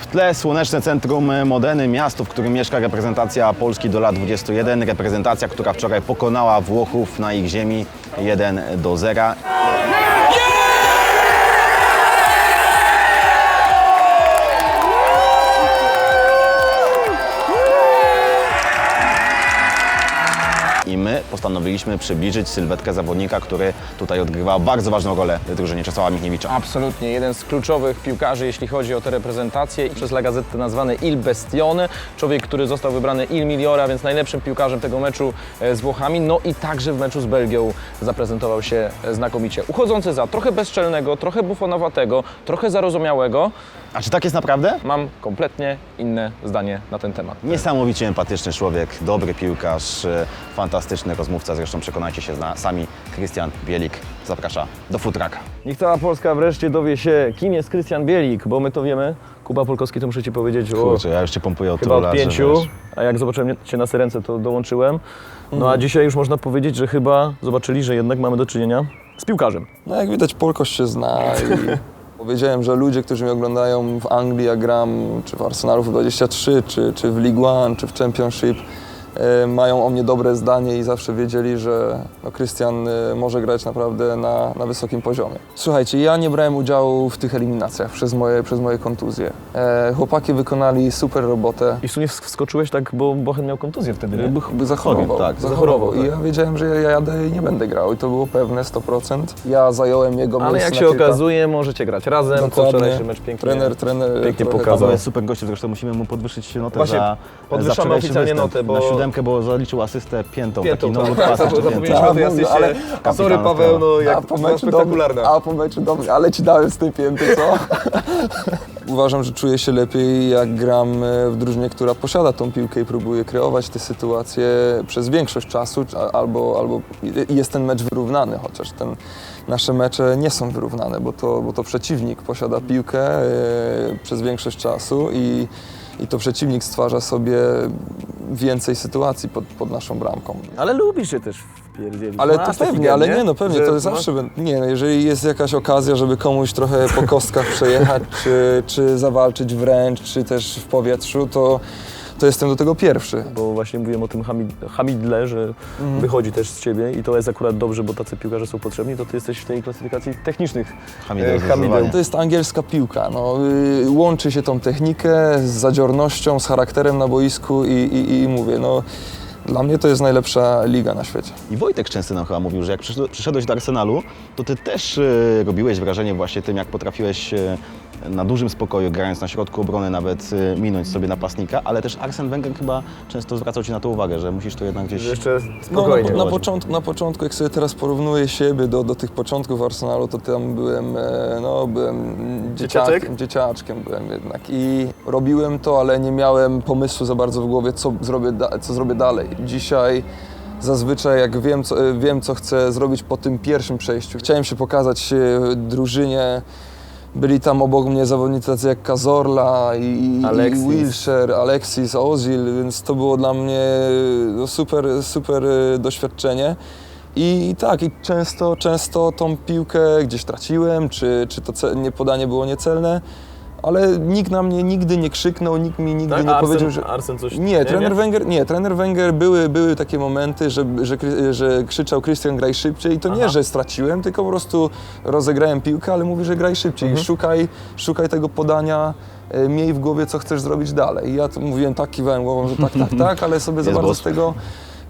W tle słoneczne centrum Modeny, miasto, w którym mieszka reprezentacja Polski do lat 21. Reprezentacja, która wczoraj pokonała Włochów na ich ziemi 1 do 0. my postanowiliśmy przybliżyć sylwetkę zawodnika, który tutaj odgrywa bardzo ważną rolę w drużynie Czesława Michniewicza. Absolutnie, jeden z kluczowych piłkarzy, jeśli chodzi o tę reprezentację. Przez La Gazzetta nazwany Il Bestione, człowiek, który został wybrany Il Miliora, więc najlepszym piłkarzem tego meczu e, z Włochami. No i także w meczu z Belgią zaprezentował się e, znakomicie. Uchodzący za trochę bezczelnego, trochę bufonowatego, trochę zarozumiałego, A czy tak jest naprawdę? mam kompletnie inne zdanie na ten temat. Niesamowicie empatyczny człowiek, dobry piłkarz, e, fantastyczny rozmówca, zresztą przekonajcie się zna, sami. Krystian Bielik zaprasza do futraka. Niech cała Polska wreszcie dowie się, kim jest Krystian Bielik, bo my to wiemy. Kuba Polkowski to muszę Ci powiedzieć o Kurczę, ja już Cię pompuję od chyba od pięciu, wiesz. a jak zobaczyłem Cię na Syrence, to dołączyłem. No a dzisiaj już można powiedzieć, że chyba zobaczyli, że jednak mamy do czynienia z piłkarzem. No jak widać Polkość się zna i powiedziałem, że ludzie, którzy mnie oglądają w Anglii, jak gram, czy w Arsenalu w 23, czy, czy w League One, czy w Championship, mają o mnie dobre zdanie i zawsze wiedzieli, że no, Krystian e, może grać naprawdę na, na wysokim poziomie. Słuchajcie, ja nie brałem udziału w tych eliminacjach przez moje, przez moje kontuzje. E, chłopaki wykonali super robotę. I w sumie wsk- wskoczyłeś tak, bo Bochen miał kontuzję wtedy, nie? By, by zachorował. tak, zachorował. zachorował, I ja wiedziałem, że ja jadę i nie będę grał. I to było pewne 100%. Ja zająłem jego Ale miejsce jak się kilka- okazuje, możecie grać razem. Co Dokładnie. wczorajszy mecz pięknie. Trener, trener pięknie pokazał. Jest super gościem, zresztą musimy mu podwyższyć notę Właśnie, za podwyższamy za oficjalnie występ. notę, bo- Na siódemkę, bo zaliczył asystę piętą, Piętą, taki no tak, pas tak, zapomnieliśmy o tej Tak, asyście. ale- Sorry Paweł, no jak a po meczu spektakularna. dobry, a po meczu dobry, ale ci dałem z tej pięty, co? Uważam, że czuję się lepiej, jak gram e, w drużynie, która posiada tą piłkę i próbuje kreować te sytuacje przez większość czasu, albo, albo jest ten mecz wyrównany, chociaż ten, nasze mecze nie są wyrównane, bo to, bo to przeciwnik posiada piłkę e, przez większość czasu i, i to przeciwnik stwarza sobie więcej sytuacji pod, pod naszą bramką. Ale lubisz się też wpierdzielić. Ale Masz to taki pewnie, gen, ale nie, no pewnie, Że to masz- zawsze będę. Nie, no jeżeli jest jakaś okazja, żeby komuś trochę po kostkach przejechać, czy, czy zawalczyć wręcz, czy też w powietrzu, to, to jestem do tego pierwszy. Bo właśnie mówiłem o tym hamid, hamidle, że Mhm. wychodzi też z ciebie i to jest akurat dobrze, bo tacy piłkarze są potrzebni, to ty jesteś w tej klasyfikacji technicznych Hamideł, e, zdecydowanie. To jest angielska piłka. No, y, łączy się tą technikę z zadziornością, z charakterem na boisku i, i, i mówię, no dla mnie to jest najlepsza liga na świecie. I Wojtek Szczęsny nam chyba mówił, że jak przyszedł- przyszedłeś do Arsenalu, to ty też e, robiłeś wrażenie właśnie tym, jak potrafiłeś e, na dużym spokoju, grając na środku obrony, nawet e, minąć sobie napastnika, ale też Arsen Wenger chyba często zwracał ci na to uwagę, że musisz to jednak gdzieś... Jeszcze No, spokojnie. na, na, Chodźmy. początku, na początku, jak sobie teraz porównuję siebie do, do tych początków Arsenalu, to tam byłem, e, no, byłem Dzieciaczek? dzieciaczkiem, dzieciaczkiem byłem jednak i robiłem to, ale nie miałem pomysłu za bardzo w głowie, co zrobię, co zrobię dalej. Dzisiaj zazwyczaj jak wiem co, e, wiem, co chcę zrobić po tym pierwszym przejściu, chciałem się pokazać e, drużynie, byli tam obok mnie zawodnicy tacy jak Cazorla i, i Alexis. Wilshere, Alexis, Ozil, więc to było dla mnie no, super, super e, doświadczenie. I tak, i często, często tą piłkę gdzieś traciłem, czy, czy to nie, podanie było niecelne, ale nikt na mnie nigdy nie krzyknął, nikt mi nigdy Tak? nie Arsen, powiedział, że... Arsen coś... Nie, trener Wenger, nie, trener Wenger były, były takie momenty, że, że, że krzyczał Christian graj szybciej i to nie, Aha. że straciłem, tylko po prostu rozegrałem piłkę, ale mówi, że graj szybciej, Mhm. szukaj, szukaj tego podania, e, miej w głowie, co chcesz zrobić dalej. I ja to mówiłem tak, kiwałem głową, że tak, tak, tak, ale sobie za bardzo boss. z tego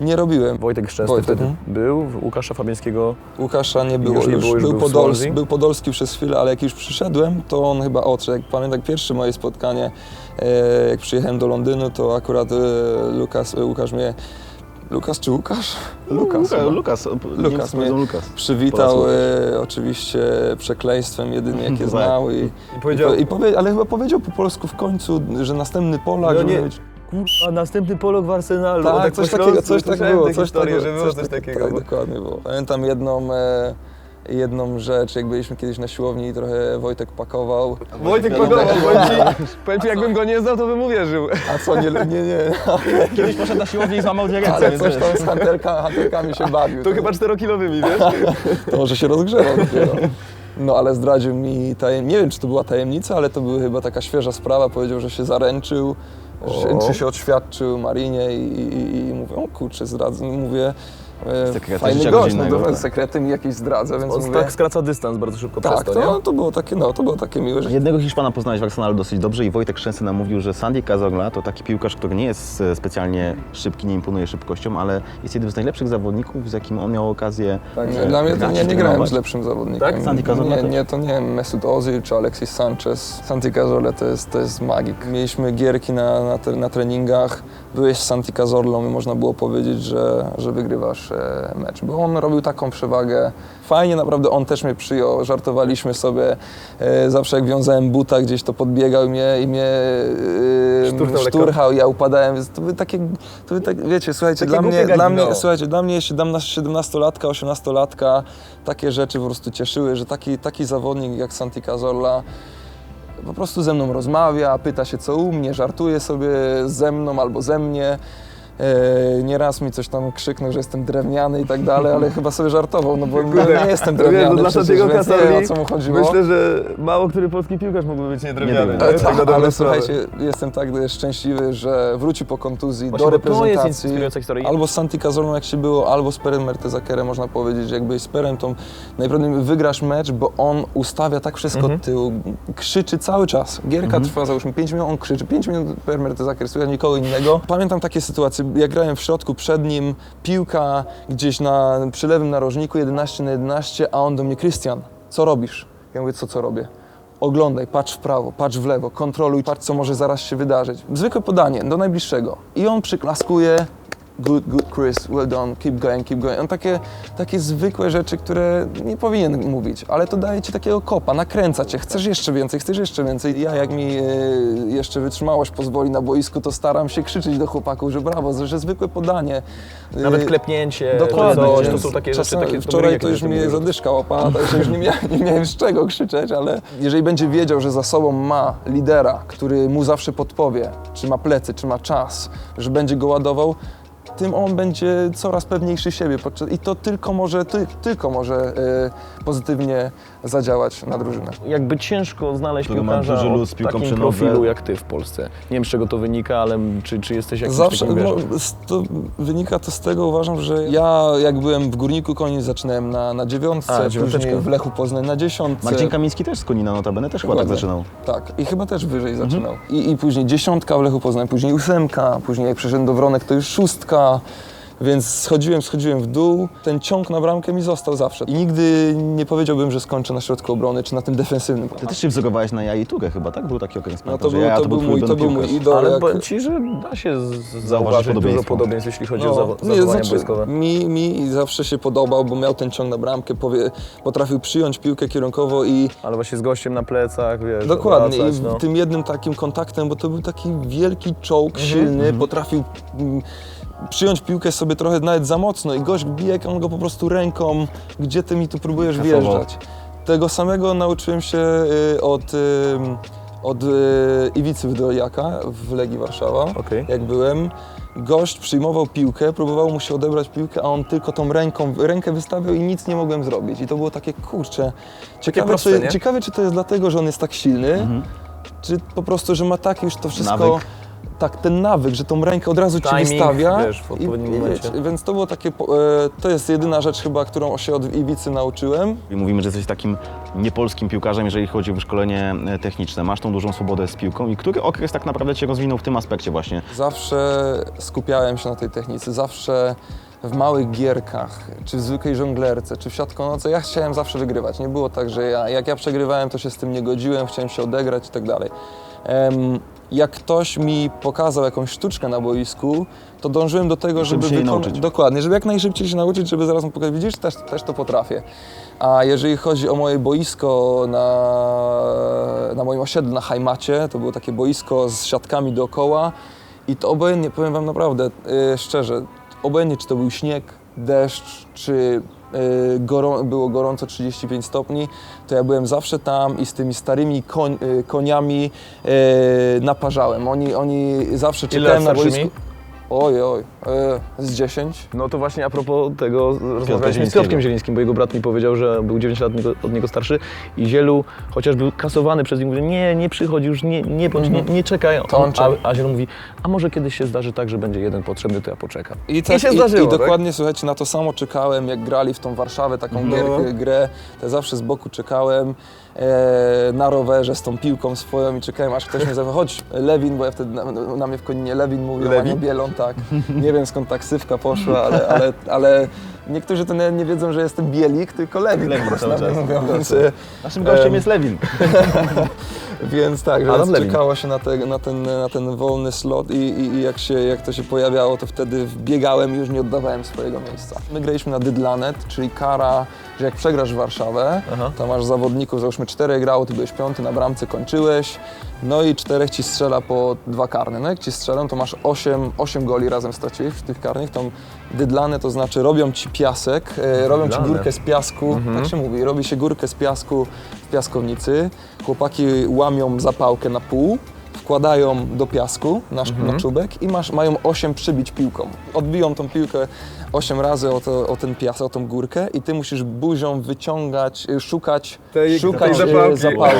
nie robiłem. Wojtek Szczęsny Wojtek, wtedy mhm. był, Łukasza Fabiańskiego Łukasza nie było Już nie było, już był, był Podolski, Swansea. był Podolski przez chwilę, ale jak już przyszedłem, to on chyba odszedł. Jak pamiętam, pierwsze moje spotkanie, e, jak przyjechałem do Londynu, to akurat e, Lukas, e, Łukasz mnie... Lukas czy Łukasz? Lukas. chyba. Lukas, Lukas, Lukas Lukas, mnie- Lukas. Przywitał e, oczywiście przekleństwem jedynie, jakie Tak. znał. I, i powiedział, i powie, ale chyba powiedział po polsku w końcu, że następny Polak, No żeby nie, być... kurwa, następny Polok w Arsenalu. Tak, tak coś takiego, coś tak słyszałem było, coś historię, takiego, że było coś takiego. Tak, dokładnie było. Pamiętam jedną, e, jedną rzecz, jak byliśmy kiedyś na siłowni i trochę Wojtek pakował. Wojtek też- powiem ci, powiem ci, jakbym go nie znał, to bym uwierzył. A co, nie, nie, nie, Kiedyś poszedł na siłownię i złamał dwie ręce, ale coś tam z hantelka, hantelkami się bawił. To chyba czterokilowymi, wiesz? To może się rozgrzewał dopiero. No ale zdradził mi tajemnicę, nie wiem czy to była tajemnica, ale to była chyba taka świeża sprawa. Powiedział, że się zaręczył, O. się odświadczył Marinie i, i, i mówię, kurczę, zdradzę. Mówię, fajny życia gość, no dobra, tak. sekrety mi jakieś zdradza, więc On mówię, tak skraca dystans bardzo szybko tak, przez to, to, nie? no, to było takie, no, to było takie miłe, że Jednego Hiszpana poznałeś w Arsenalu dosyć dobrze i Wojtek Szczęsny nam mówił, że Sandy Cazorla to taki piłkarz, który nie jest e, specjalnie szybki, nie imponuje szybkością, ale jest jednym z najlepszych zawodników, z jakim on miał okazję Tak, e, dla mnie to grać nie, grałem trenować. z lepszym zawodnikiem. Tak? Santi Cazorla Nie, też? nie, to nie Mesut Ozil czy Alexis Sanchez. Santi Cazorla to jest, to jest magik. Mieliśmy gierki na, na, tre- na treningach, byłeś z Santi Cazorlą i można było powiedzieć, że, że wygrywasz mecz, bo on robił taką przewagę. Fajnie naprawdę, on też mnie przyjął, żartowaliśmy sobie. E, zawsze jak wiązałem buta gdzieś, to podbiegał i mnie, i mnie e, Szturchał szturchał, ja upadałem, więc to były takie, to były tak, wiecie, słuchajcie, Takie dla mnie, dla mnie, no. słuchajcie, dla mnie 17 17-latka, 18-latka takie rzeczy po prostu cieszyły, że taki, taki zawodnik jak Santi Cazorla po prostu ze mną rozmawia, pyta się co u mnie, żartuje sobie ze mną albo ze mnie. Nieraz mi coś tam krzyknął, że jestem drewniany i tak dalej, ale chyba sobie żartował, no bo ja nie jestem drewniany przecież, więc nie wiem o co mu chodziło. że mało który polski piłkarz mógłby być niedrewniany. Nie, E, tak, ale słuchajcie, jestem tak szczęśliwy, że wrócił po kontuzji Właśnie, do reprezentacji. Albo z Santi Cazorlą jak się było, albo z Perem Mertesakerem można powiedzieć, że jak byłeś z Perem, to najprawdopodobniej wygrasz mecz, bo on ustawia tak wszystko Mhm. od tyłu, krzyczy cały czas. Gierka trwa załóżmy 5 minut, on krzyczy, 5 minut Per Mertesaker, słychać nikogo innego. Pamiętam takie sytuacje, jak grałem w środku, przed nim piłka gdzieś na, przy lewym narożniku, 11 na 11, a on do mnie, Krystian, co robisz? Ja mówię, co, co robię? Oglądaj, patrz w prawo, patrz w lewo, kontroluj, patrz co może zaraz się wydarzyć. Zwykłe podanie do najbliższego. I on przyklaskuje. Good, good, Chris, well done, keep going, keep going. On takie, takie zwykłe rzeczy, które nie powinien mówić, ale to daje ci takiego kopa, nakręca cię, chcesz jeszcze więcej, chcesz jeszcze więcej. Ja jak mi e, jeszcze wytrzymałość pozwoli na boisku, to staram się krzyczeć do chłopaków, że brawo, że zwykłe podanie. E, Nawet klepnięcie, Dokładnie. czy coś, to są takie rzeczy, czasami- takie Wczoraj to już mnie zadyszka łapała, także już nie miałem, nie miałem z czego krzyczeć, ale jeżeli będzie wiedział, że za sobą ma lidera, który mu zawsze podpowie, czy ma plecy, czy ma czas, że będzie go ładował, tym on będzie coraz pewniejszy siebie podczas, i to tylko może, ty, tylko może e, pozytywnie zadziałać na drużynę. Jakby ciężko znaleźć Który ma piłkarza duży o luz z piłką takim profilu jak ty w Polsce. Nie wiem z czego to wynika, ale czy, czy jesteś jakimś Zawsze, takim no, to wynika to z tego, uważam, że ja jak byłem w Górniku Koniec zaczynałem na, na dziewiątce, A, później w Lechu Poznań na dziesiątce. Marcin Kamiński też z Konina notabene, też chyba tak zaczynał. Tak, i chyba też wyżej zaczynał. I, I później dziesiątka w Lechu Poznań, później ósemka, później jak przeszedłem do Wronek to już szóstka. Więc schodziłem, schodziłem w dół. Ten ciąg na bramkę mi został zawsze. I nigdy nie powiedziałbym, że skończę na środku obrony czy na tym defensywnym. Ty też się wzorowałeś na Jai Tugę chyba, tak? Był taki okres, No to był, Jaja to był mój, to był mój idol. ale jak- powiem ci, że da się zauważyć dużo podobieństwo. podobieństw, jeśli chodzi o No, zawo- nie, zachowanie znaczy, boiskowe. mi, mi zawsze się podobał, bo miał ten ciąg na bramkę, powie, potrafił przyjąć piłkę kierunkowo i Ale właśnie z gościem na plecach, wiesz, Dokładnie, i obracać, no. tym jednym takim kontaktem, bo to był taki wielki czołg, Mhm, silny, potrafił mm, przyjąć piłkę sobie trochę nawet za mocno i gość bije, on go po prostu ręką, gdzie ty mi tu próbujesz Kasował. wjeżdżać. Tego samego nauczyłem się y, od, y, od y, Iwicy Wydojaka w Legii Warszawa, Okej. jak byłem. Gość przyjmował piłkę, próbował mu się odebrać piłkę, a on tylko tą ręką, rękę wystawiał i nic nie mogłem zrobić. I to było takie, kurczę, ciekawe, proste, czy, ciekawe czy to jest dlatego, że on jest tak silny, czy po prostu, że ma tak już to wszystko. Nawyk. Tak, ten nawyk, że tą rękę od razu ci Timing, wystawia. wiesz, w odpowiednim momencie. Więc to było takie. po- E, to jest jedyna rzecz chyba, którą się od Iwicy nauczyłem. I mówimy, że jesteś takim niepolskim piłkarzem, jeżeli chodzi o wyszkolenie e, techniczne. Masz tą dużą swobodę z piłką i który okres tak naprawdę Cię rozwinął w tym aspekcie właśnie? Zawsze skupiałem się na tej technice, zawsze w małych gierkach, czy w zwykłej żonglerce, czy w siatkonoce, ja chciałem zawsze wygrywać. Nie było tak, że ja, jak ja przegrywałem, to się z tym nie godziłem, chciałem się odegrać i tak dalej. Em, jak ktoś mi pokazał jakąś sztuczkę na boisku, to dążyłem do tego, Żeby żeby. Dokładnie, żeby jak najszybciej się nauczyć, żeby zaraz mu pokazać, widzisz, też, też to potrafię. A jeżeli chodzi o moje boisko na, na moim osiedlu na Hajmacie, to było takie boisko z siatkami dookoła i to obojętnie, powiem Wam naprawdę, yy, szczerze, obojętnie czy to był śnieg, deszcz, czy gorą, było gorąco 35 stopni, to ja byłem zawsze tam i z tymi starymi koń, yy, koniami yy, naparzałem. Oni, oni zawsze lat na boisku. Oj, oj, e, z 10. No to właśnie a propos tego, rozmawialiśmy z. Piotrkiem Zielińskim, bo jego brat mi powiedział, że był 9 lat od niego, od niego starszy i Zielu, chociaż był kasowany przez niego, mówi, nie, nie przychodzi już, nie, nie, bądź, nie, nie czekaj. To on czeka. a, a Zielu mówi, a może kiedyś się zdarzy tak, że będzie jeden potrzebny, to ja poczekam. I, tak, się i, zdarzyło, i tak? dokładnie, słuchajcie, na to samo czekałem, jak grali w tą Warszawę, taką No. gierkę, grę, to zawsze z boku czekałem na rowerze z tą piłką swoją i czekałem, aż ktoś mnie zawoła, chodź Lewin, bo ja wtedy na, na mnie w Koninie Lewin mówił, Lewin? a nie Bielon, tak. Nie wiem skąd ta ksywka poszła, ale, ale, ale niektórzy to nie, nie wiedzą, że jestem Bielik, tylko Lewin, Lewin cały czas. mówią, więc, Naszym gościem Em, jest Lewin. Więc tak, że Lewin. czekało się na, te, na, ten, na ten wolny slot i, i, i jak, się, jak to się pojawiało, to wtedy wbiegałem i już nie oddawałem swojego miejsca. My graliśmy na Dydlanet, czyli kara, że jak przegrasz Warszawę, Aha. to masz zawodników, załóżmy czterech grało, ty byłeś piąty, na bramce kończyłeś, no i czterech ci strzela po dwa karne. No jak ci strzelą, to masz osiem, osiem goli razem straciłeś w tych karnych. Tą dydlane to znaczy robią ci piasek, e, robią ci Dydlane. górkę z piasku, tak się mówi, robi się górkę z piasku w piaskownicy. Chłopaki łamią zapałkę na pół, wkładają do piasku na, Mhm. na czubek i masz, mają 8 przybić piłką. Odbiją tą piłkę 8 razy o, to, o ten piasek, o tą górkę i ty musisz buzią wyciągać, y, szukać, Tej- szukać tej y, zapałki.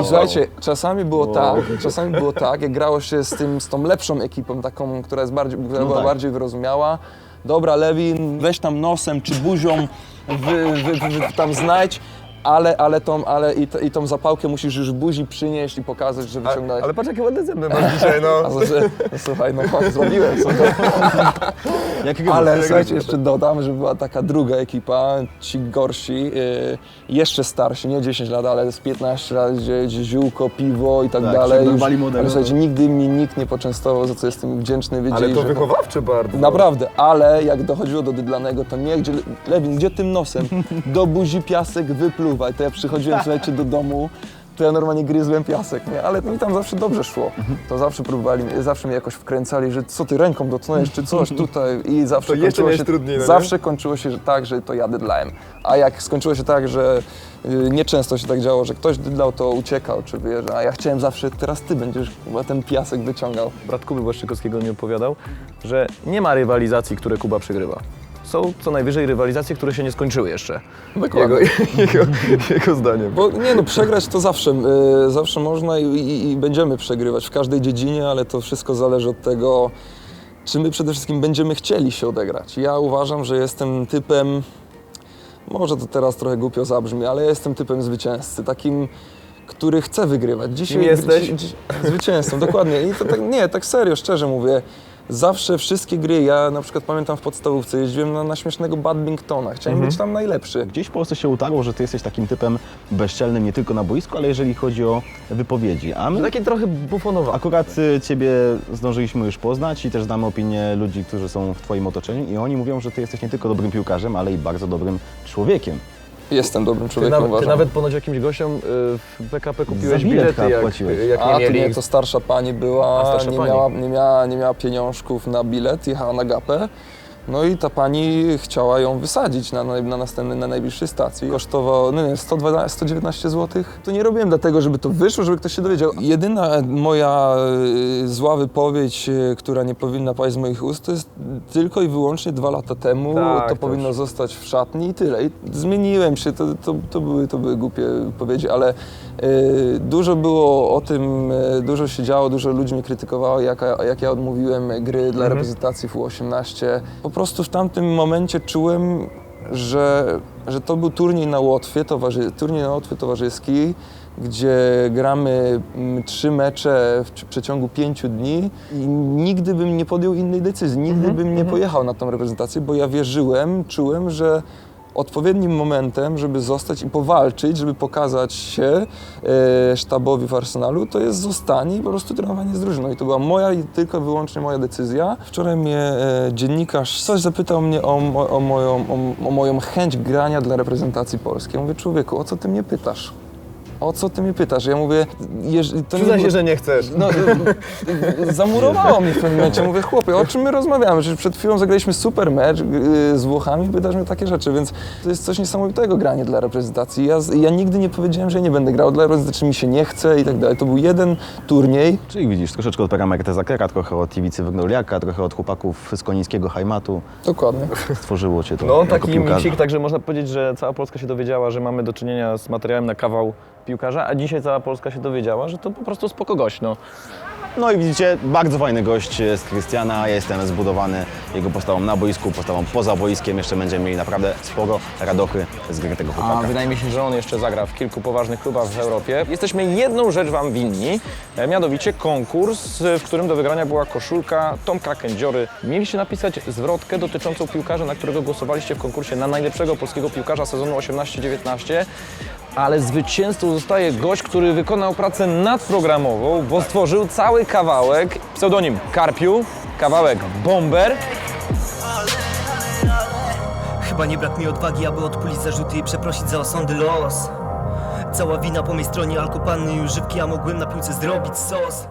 I słuchajcie, czasami było tak, czasami było tak, jak grało się z, tym, z tą lepszą ekipą, taką, która, jest bardziej, która No była tak. bardziej wyrozumiała. Dobra, Lewin, weź tam nosem czy buzią, wy, wy, wy, wy tam znajdź, ale, ale, tą, ale i, t- i tą zapałkę musisz już w buzi przynieść i pokazać, że wyciągnąłeś. patrz jakie ładne zęby masz dzisiaj, no. A to, że, no, słuchaj, no zrobiłem sobie. Jakiego Ale słuchajcie, jeszcze dodam, że była taka druga ekipa, ci gorsi, y, jeszcze starsi, nie 10 lat, ale z 15 lat, gdzie, gdzie ziółko, piwo i tak, Tak, dalej. młodego. ale słuchajcie, nigdy mi nikt nie poczęstował, za co jestem wdzięczny, wiedzieli, że... wychowawcze bardzo. Naprawdę, ale jak dochodziło do dydlanego, to nie, gdzie, Lewin, gdzie tym nosem? Do buzi piasek wypluwaj. To ja przychodziłem, słuchajcie, do domu, to ja normalnie gryzłem piasek, nie? Ale mi tam zawsze dobrze szło. To zawsze próbowali, zawsze mnie jakoś wkręcali, że co ty ręką dotknąłeś, czy coś tutaj i zawsze To jeszcze kończyło miałeś się, trudniej, no nie? zawsze kończyło się że tak, że to ja dydlałem. A jak skończyło się tak, że y, nieczęsto się tak działo, że ktoś dydlał, to uciekał, czy wiesz, a ja chciałem zawsze, teraz ty będziesz chyba ten piasek wyciągał. Brat Kuby Błaszczykowskiego mi opowiadał, że nie ma rywalizacji, które Kuba przegrywa. Są co najwyżej rywalizacje, które się nie skończyły jeszcze. Dokładnie. Jego, jego, jego zdaniem. Bo nie no, przegrać to zawsze, y, zawsze można i, i, i będziemy przegrywać w każdej dziedzinie, ale to wszystko zależy od tego, czy my przede wszystkim będziemy chcieli się odegrać. Ja uważam, że jestem typem, może to teraz trochę głupio zabrzmi, ale ja jestem typem zwycięzcy, takim, który chce wygrywać. Dzisiaj Kim jesteś? dzi- dzi- zwycięzcą, dokładnie. I to tak, nie, tak serio, szczerze mówię. Zawsze wszystkie gry, ja na przykład pamiętam w podstawówce, jeździłem na, na śmiesznego badmintona, chciałem być tam najlepszy. Gdzieś w Polsce się utarło, że ty jesteś takim typem bezczelnym nie tylko na boisku, ale jeżeli chodzi o wypowiedzi. A my Takie trochę bufonowe. akurat y, ciebie zdążyliśmy już poznać i też znamy opinię ludzi, którzy są w twoim otoczeniu i oni mówią, że ty jesteś nie tylko dobrym piłkarzem, ale i bardzo dobrym człowiekiem. Jestem dobrym Ty, człowiekiem, nawet, ty uważam. nawet ponoć jakimś gościom y, w PKP kupiłeś Za bilet bilety, chyba jak, płaciłeś. jak A, nie to mieli. nie, to starsza pani była, A, starsza nie, pani. Miała, nie, miała, nie miała pieniążków na bilet, jechała na gapę. No i ta pani chciała ją wysadzić na, na, na następnej, na najbliższej stacji. Kosztowało, no nie, 112, 119 zł. To nie robiłem dlatego, żeby to wyszło, żeby ktoś się dowiedział. Jedyna moja y, zła wypowiedź, y, która nie powinna paść z moich ust, to jest tylko i wyłącznie dwa lata temu. Tak, to to powinno już. zostać w szatni i tyle. I zmieniłem się, to, to, to, były, to były głupie wypowiedzi, ale dużo było o tym, dużo się działo, dużo ludzi mnie krytykowało, jak, jak ja odmówiłem gry dla reprezentacji w U18. Po prostu w tamtym momencie czułem, że, że to był turniej na Łotwie, towarzy, turniej na Łotwie towarzyski, gdzie gramy mm, trzy mecze w w przeciągu pięciu dni i nigdy bym nie podjął innej decyzji, nigdy bym nie pojechał na tą reprezentację, bo ja wierzyłem, czułem, że odpowiednim momentem, żeby zostać i powalczyć, żeby pokazać się e, sztabowi w Arsenalu, to jest zostanie i po prostu trenowanie z drużyną. I to była moja i tylko wyłącznie moja decyzja. Wczoraj mnie e, dziennikarz coś zapytał mnie o, mo, o, moją, o, o moją chęć grania dla reprezentacji polskiej. Ja mówię, człowieku, o co ty mnie pytasz? O co ty mnie pytasz? Ja mówię, jeż, to nie było- że nie chcesz. no, y, zamurowało mnie w pewnym momencie. Mówię, chłopie, o czym my rozmawiamy? Przecież przed chwilą zagraliśmy super mecz y, z Włochami, pytasz mnie takie rzeczy, więc to jest coś niesamowitego granie dla reprezentacji. Ja, ja nigdy nie powiedziałem, że ja nie będę grał dla reprezentacji, mi się nie chce i tak dalej. To był jeden turniej. Czyli widzisz, troszeczkę od Paramerta Zakera, trochę od Iwicy Wygnorliaka, trochę od chłopaków z konińskiego Hajmatu. Dokładnie. Stworzyło cię to No jako taki piłkarza. miksik, także można powiedzieć, że cała Polska się dowiedziała, że mamy do czynienia z materiałem na kawał piłkarza, a dzisiaj cała Polska się dowiedziała, że to po prostu spoko gość, no. No i widzicie, bardzo fajny gość z Krystiana. Ja jestem zbudowany jego postawą na boisku, postawą poza boiskiem. Jeszcze będziemy mieli naprawdę sporo radochy z gry tego A chłopaka. wydaje mi się, że on jeszcze zagra w kilku poważnych klubach w Europie. Jesteśmy jedną rzecz Wam winni, e, mianowicie konkurs, w którym do wygrania była koszulka Tomka Kędziory. Mieliście napisać zwrotkę dotyczącą piłkarza, na którego głosowaliście w konkursie na najlepszego polskiego piłkarza sezonu 18-19. Ale zwycięzcą zostaje gość, który wykonał pracę nadprogramową, bo stworzył cały kawałek, pseudonim Karpiu, kawałek Bomber, Chyba nie brak mi odwagi, aby odpulić zarzuty i przeprosić za osądy los. Cała wina po mej stronie, alkopanny i używki, a mogłem na piłce zrobić sos